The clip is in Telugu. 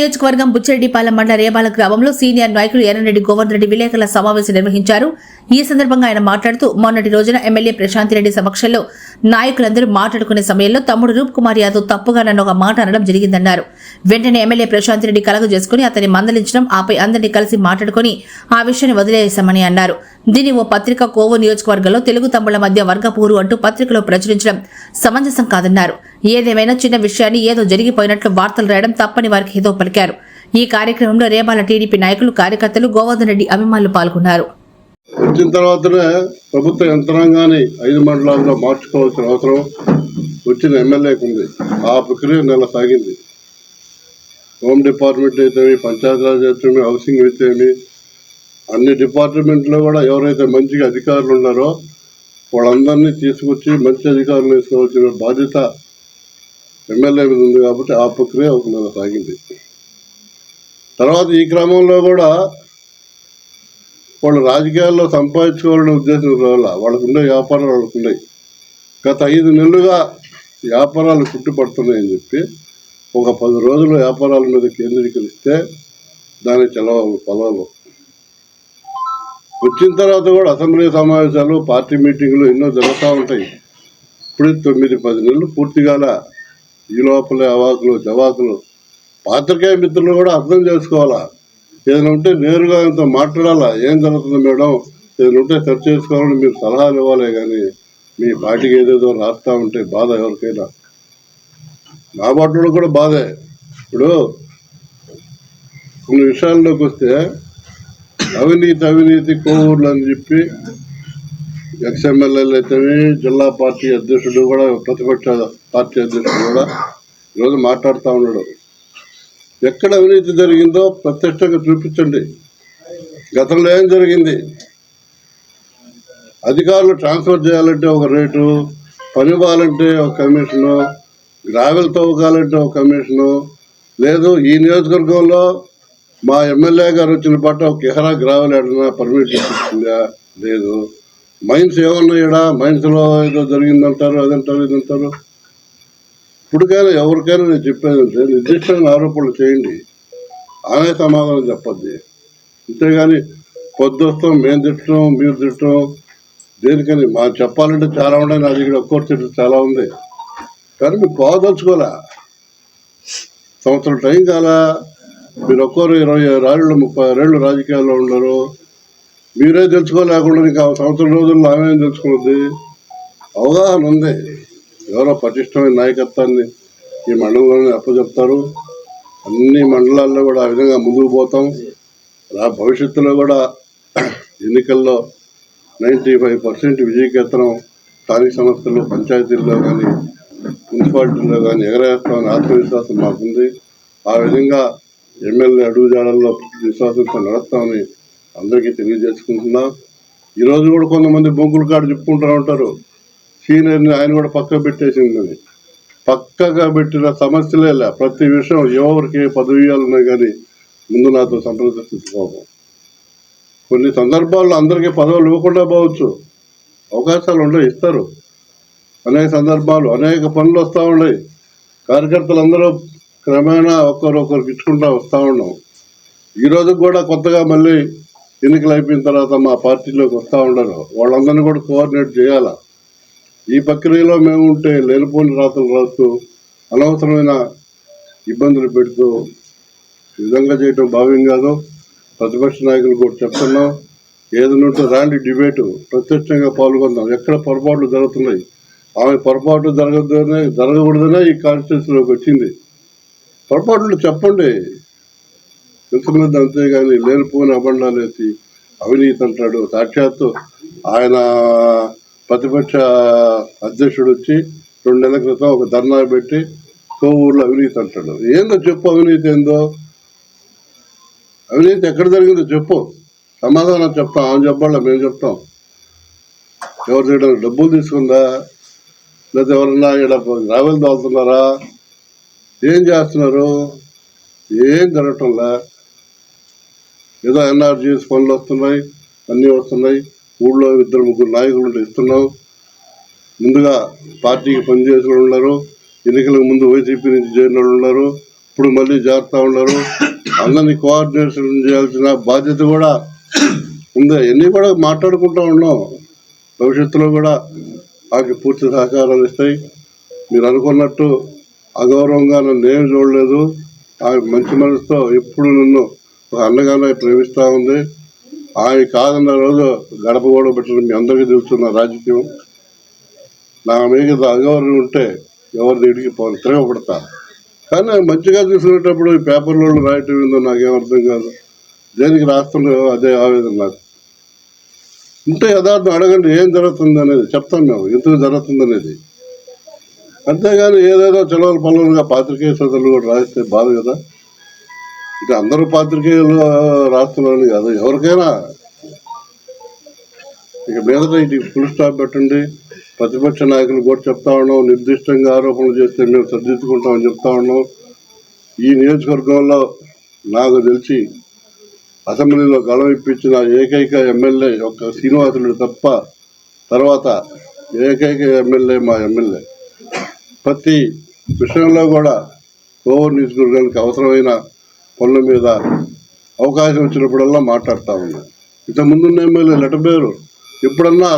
నియోజకవర్గం బుచ్చిరెడ్డిపాలెం మండల రేబాల గ్రామంలో సీనియర్ నాయకులు ఎర్రరెడ్డి గోవర్ధన్ రెడ్డి విలేకరుల సమావేశం నిర్వహించారు. ఈ సందర్భంగా ఆయన మాట్లాడుతూ మొన్నటి రోజున ఎమ్మెల్యే ప్రశాంత్ రెడ్డి సమక్షంలో నాయకులందరూ మాట్లాడుకునే సమయంలో తమ్ముడు రూప్ కుమార్ యాదవ్ తప్పుగా నన్ను ఒక మాట అనడం జరిగిందన్నారు. వెంటనే ఎమ్మెల్యే ప్రశాంత్ రెడ్డి కలగ చేసుకుని అతన్ని మందలించడం ఆపై అందరినీ కలిసి మాట్లాడుకుని ఆ విషయాన్ని వదిలేశామని అన్నారు. దీని ఓ పత్రిక కోవో నియోజకవర్గంలో తెలుగు తమ్ముళ్ళ మధ్య వర్గపూరు అంటూ పత్రికలో ప్రచురించడం సమంజసం కాదన్నారు. ఏదేమైనా చిన్న విషయాన్ని ఏదో జరిగిపోయినట్లు వార్తలు రాయడం తప్పని వారికి హితో పలికారు. ఈ కార్యక్రమంలో రేబాల టీడీపీ నాయకులు కార్యకర్తలు గోవర్ధన్ రెడ్డి అభిమానులు పాల్గొన్నారు. వచ్చిన తర్వాతనే ప్రభుత్వ యంత్రాంగాన్ని ఐదు మండలాల్లో మార్చుకోవాల్సిన అవసరం వచ్చిన ఎమ్మెల్యేకు ఉంది. ఆ ప్రక్రియ నెల సాగింది. హోమ్ డిపార్ట్మెంట్ అయితేమి పంచాయతీరాజ్ అయితేమి హౌసింగ్ అయితేమి అన్ని డిపార్ట్మెంట్లో కూడా ఎవరైతే మంచిగా అధికారులు ఉన్నారో వాళ్ళందరినీ తీసుకొచ్చి మంచి అధికారులు తీసుకోవాల్సిన బాధ్యత ఎమ్మెల్యే మీద ఉంది కాబట్టి ఆ ప్రక్రియ ఒక నెల సాగింది. తర్వాత ఈ క్రమంలో కూడా వాళ్ళు రాజకీయాల్లో సంపాదించుకోవాలనే ఉద్దేశం రావాల. వాళ్ళకు ఉండే వ్యాపారాలు వాళ్ళకు ఉన్నాయి. గత ఐదు నెలలుగా వ్యాపారాలు కుట్టుపడుతున్నాయని చెప్పి ఒక పది రోజులు వ్యాపారాల మీద కేంద్రీకరిస్తే దాని చలవ పొలాలు వచ్చిన తర్వాత కూడా అసెంబ్లీ సమావేశాలు పార్టీ మీటింగ్లు ఎన్నో జరుగుతూ ఉంటాయి. ఇప్పుడు తొమ్మిది పది నెలలు పూర్తిగాల ఈ లోపల అవాకులు జవాకులు. పాత్రికేయ మిత్రులు కూడా అర్థం చేసుకోవాలా? ఏదైనా ఉంటే నేరుగా ఆయనతో మాట్లాడాలా? ఏం జరుగుతుంది మేడం? ఏదైనా ఉంటే సెర్చ్ చేసుకోవాలని మీరు సలహాలు ఇవ్వాలే కానీ మీ పార్టీకి ఏదేదో రాస్తా ఉంటే బాధ ఎవరికైనా. నా బాటలో కూడా బాధే. ఇప్పుడు కొన్ని విషయాల్లోకి వస్తే అవినీతి అవినీతి కోవూర్లు అని చెప్పి ఎక్స్ఎమ్మెల్యేలు అయితేనే జిల్లా పార్టీ అధ్యక్షుడు కూడా ప్రతిపక్ష పార్టీ అధ్యక్షుడు కూడా ఈరోజు మాట్లాడుతూ ఉన్నాడు. ఎక్కడ అవినీతి జరిగిందో ప్రత్యక్షంగా చూపించండి. గతంలో ఏం జరిగింది? అధికారులు ట్రాన్స్ఫర్ చేయాలంటే ఒక రేటు పని ఇవ్వాలంటే ఒక కమిషను గ్రావెల్ తవ్వకాలంటే ఒక కమిషను. లేదు ఈ నియోజకవర్గంలో మా ఎమ్మెల్యే గారు వచ్చిన పాట ఒక ఎహరా గ్రావెల్ ఏడన్నా పర్మిట్ ఇచ్చిందా? లేదు. మైన్స్ ఏమన్నాయడా మైన్స్లో ఏదో జరిగిందంటారు అదంటారు ఇదంటారు. ఇప్పటికైనా ఎవరికైనా నేను చెప్పేది అంటే నిర్దిష్టమైన ఆరోపణలు చేయండి. ఆమె సమాధానం చెప్పద్ది. అంతేగాని పొద్దుస్తాం మేము తిట్టడం మీరు తిట్టడం దేనికని మా చెప్పాలంటే చాలా ఉన్నాయి నా దగ్గర ఒక్కొక్క తిట్టు చాలా ఉంది. కానీ మీరు పోదలుచుకోలే సంవత్సరం టైం కాలా? మీరు ఒక్కరు ఇరవై రాళ్ళు ముప్పై ఏళ్ళు రాజకీయాల్లో ఉన్నారు. మీరే తెలుసుకోలేకుండా ఇంకా సంవత్సరం రోజుల్లో ఆమె తెలుసుకున్నది? అవగాహన ఉంది. ఎవరో పటిష్టమైన నాయకత్వాన్ని ఈ మండలంలోనే అప్పచెప్తారు. అన్ని మండలాల్లో కూడా ఆ విధంగా ముందుకు పోతాం. రా భవిష్యత్తులో కూడా ఎన్నికల్లో నైంటీ ఫైవ్ పర్సెంట్ విజయకేతనం స్థానిక సంస్థలు పంచాయతీల్లో కానీ మున్సిపాలిటీల్లో కానీ ఎగరేస్తామని ఆత్మవిశ్వాసం మాకుంది. ఆ విధంగా ఎమ్మెల్యే అడుగుజాడల్లో విశ్వాసంతో నడుస్తామని అందరికీ తెలియజేసుకుంటున్నా. ఈరోజు కూడా కొంతమంది బొంకులు కాడు చెప్పుకుంటూ ఉంటారు. సీనియర్ని ఆయన కూడా పక్క పెట్టేసిందని. పక్కగా పెట్టిన సమస్యలే లే. ప్రతి విషయం ఎవరికి పదవి ఇవ్వాలన్నా కానీ ముందు నాతో సంప్రదించుకోము. కొన్ని సందర్భాల్లో అందరికీ పదవులు ఇవ్వకుండా పోవచ్చు. అవకాశాలు ఉండవు ఇస్తారు. అనేక సందర్భాలు అనేక పనులు వస్తూ ఉన్నాయి. కార్యకర్తలు అందరూ క్రమేణా ఒక్కరొకరికి ఇచ్చుకుంటా వస్తూ ఉన్నాం. ఈరోజు కూడా కొత్తగా మళ్ళీ ఎన్నికలు అయిపోయిన తర్వాత మా పార్టీలోకి వస్తూ ఉండరు. వాళ్ళందరినీ కూడా కోఆర్డినేట్ చేయాలా? ఈ ప్రక్రియలో మేము ఉంటే లేనిపోని రాతలు రాస్తూ అనవసరమైన ఇబ్బందులు పెడుతూ విధంగా చేయటం భావ్యం కాదు. ప్రతిపక్ష నాయకులు కూడా చెప్తున్నాం. ఏదైనా ఉంటే రాండి డిబేటు. ప్రత్యక్షంగా పాల్గొందాం. ఎక్కడ పొరపాట్లు జరుగుతున్నాయి? ఆమె పొరపాటు జరగదు జరగకూడదనే ఈ కాన్స్టిట్యూన్సీలోకి వచ్చింది. పొరపాట్లు చెప్పండి. తెలుసుకున్నది అంతేగాని లేనిపోని అబండాలు వేసి అవినీతి అంటాడు. సాక్షాత్తు ఆయన ప్రతిపక్ష అధ్యక్షుడు వచ్చి రెండు నెలల క్రితం ఒక ధర్నా పెట్టి కోవూరులో అవినీతి అంటాడు. ఏందో చెప్పు అవినీతి ఏందో? అవినీతి ఎక్కడ జరిగిందో చెప్పు. సమాధానం చెప్తాం. ఆమె చెప్పాలా? మేము చెప్తాం. ఎవరు చేయడం? డబ్బులు తీసుకుందా? లేదా ఎవరన్నా ఇక్కడ రావెలు తోలుతున్నారా ఏం చేస్తున్నారు? ఏం జరగటంలా? ఏదో ఎన్ఆర్జీఎస్ పనులు వస్తున్నాయి అన్నీ వస్తున్నాయి. ఊళ్ళో ఇద్దరు ముగ్గురు నాయకులు ఉంటే ఇస్తున్నాం ముందుగా పార్టీకి పనిచేసిన వాళ్ళు ఉన్నారు. ఎన్నికలకు ముందు వైసీపీ నుంచి చేరిన వాళ్ళు ఉన్నారు. ఇప్పుడు మళ్ళీ చేరుతా ఉన్నారు. అందరినీ కోఆర్డినేషన్ చేయాల్సిన బాధ్యత కూడా ఉంది. అన్నీ కూడా మాట్లాడుకుంటూ ఉన్నాం. భవిష్యత్తులో కూడా మాకు పూర్తి సహకారాలు ఇస్తాయి. మీరు అనుకున్నట్టు అగౌరవంగా నన్ను ఏమి చూడలేదు. ఆ మంచి మనసుతో ఎప్పుడు నన్ను ఒక అన్నగానే ప్రేమిస్తూ ఉంది. ఆమె కాదన్న రోజు గడప కూడా పెట్టడం మీ అందరికీ తెలుస్తున్న రాజకీయం. నా మీద అగౌరవం ఉంటే ఎవరి దగ్గరికి పోను తిరగబడతా కానీ మంచిగా చూసుకునేటప్పుడు ఈ పేపర్లో రాయటం ఏందో నాకేం అర్థం కాదు. దేనికి రాస్తుండో అదే ఆవేదన నాకు ఉంటే యథార్థం అడగండి ఏం జరుగుతుంది అనేది చెప్తాం మేము ఎందుకు జరుగుతుంది అనేది. అంతేగాని ఏదేదో చలవల పనులుగా పాత్రికేయ సోదరులు కూడా రాస్తే బాధ కదా. ఇక అందరూ పాత్రికేయులు రాస్తున్నాను కాదు. ఎవరికైనా ఇక మీదట ఇది ఫుల్ స్టాప్ పెట్టండి. ప్రతిపక్ష నాయకులు కూడా చెప్తా ఉన్నాం నిర్దిష్టంగా ఆరోపణలు చేస్తే మేము సరిదిద్దుకుంటామని చెప్తా ఉన్నాం. ఈ నియోజకవర్గంలో నాకు తెలిసి అసెంబ్లీలో గళం ఇప్పించిన ఏకైక ఎమ్మెల్యే ఒక శ్రీనివాసుడు తప్ప తర్వాత ఏకైక ఎమ్మెల్యే మా ఎమ్మెల్యే. ప్రతి విషయంలో కూడా కోవూరు నియోజకవర్గానికి అవసరమైన పనుల మీద అవకాశం వచ్చినప్పుడల్లా మాట్లాడుతూ ఉన్నాం. ఇంతకుముందు ఉన్న ఎమ్మెల్యే లెటర్ పేరు ఎప్పుడన్నా